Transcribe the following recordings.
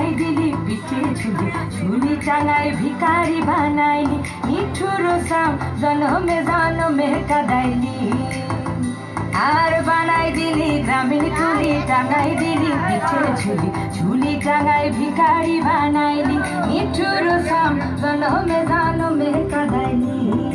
চালাই দিলি, পিঠে ঝুলি ঝুলি টাঙাই ভিকারি বানাইলি, নিঠুর সাম জনমে জনমে কাদাইলি। আর বানাই দিলি, গ্রামীণ তুলি টাঙাই দিলি, পিঠে ঝুলি ঝুলি টাঙাই ভিকারি বানাইলি, নিঠুর সাম জনমে জনমে কাদাইলি।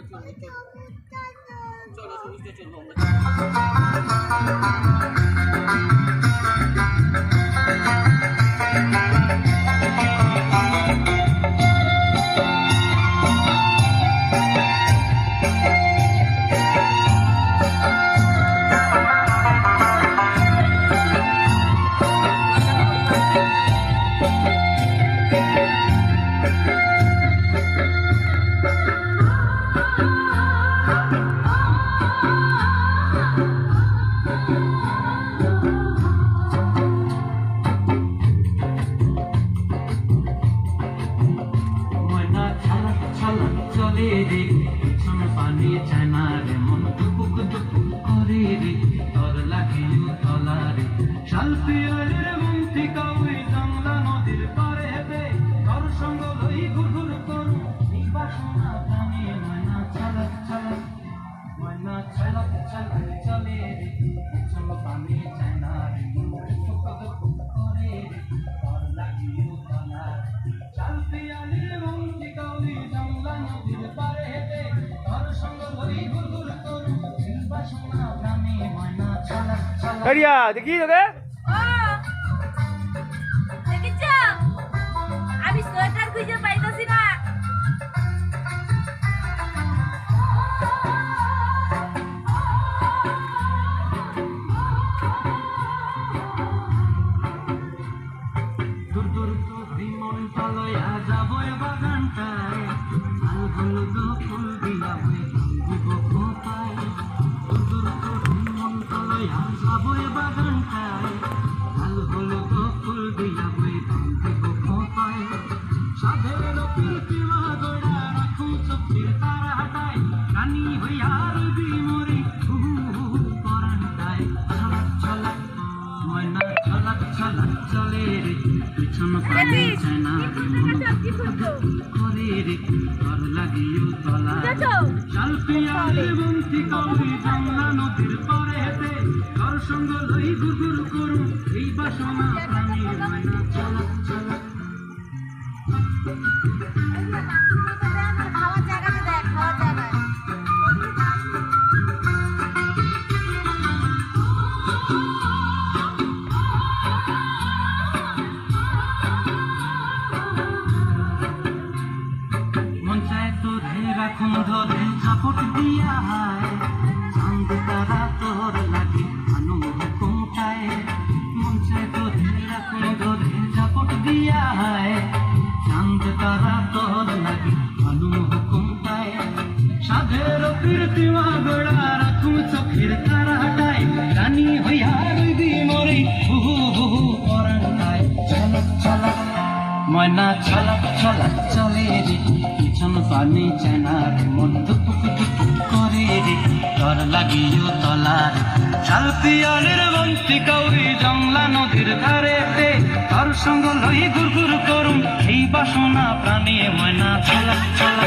চলো চলো চলো চলো সবুজটা চলবো আমরা ময়না बढ़िया देखिए পিছন পানে রে মন করে রে ঘর লাগিও তলা শাল পিয়ালে বন্তি জংলা নদীর পরে হেতে ঘর সঙ্গ লই গুগুর করু এই বাসনা রাখুন ধরে ঝাপট দিয়া হায়। চাঁদ তারা তোর লাগে আনু হুকুম চায় মন চায় তোরে ধরে ঝাপট দিয়া হায়। চাঁদ তারা তোর লাগে আনু হুকুম চায় সাধের কীর্তিমা গোড়া ময়না ছলা ছলা চলে রে, পিছন পানি চেনার মন দুপুক দুপুক করে রে। তর লাগিও তলার শাল পিয়ালের বন্তি কাউরি জংলা নদীর ধারে তার সঙ্গ লই গুর গুর করুম, এই বাসনা প্রাণী ময়না ছলা ছলা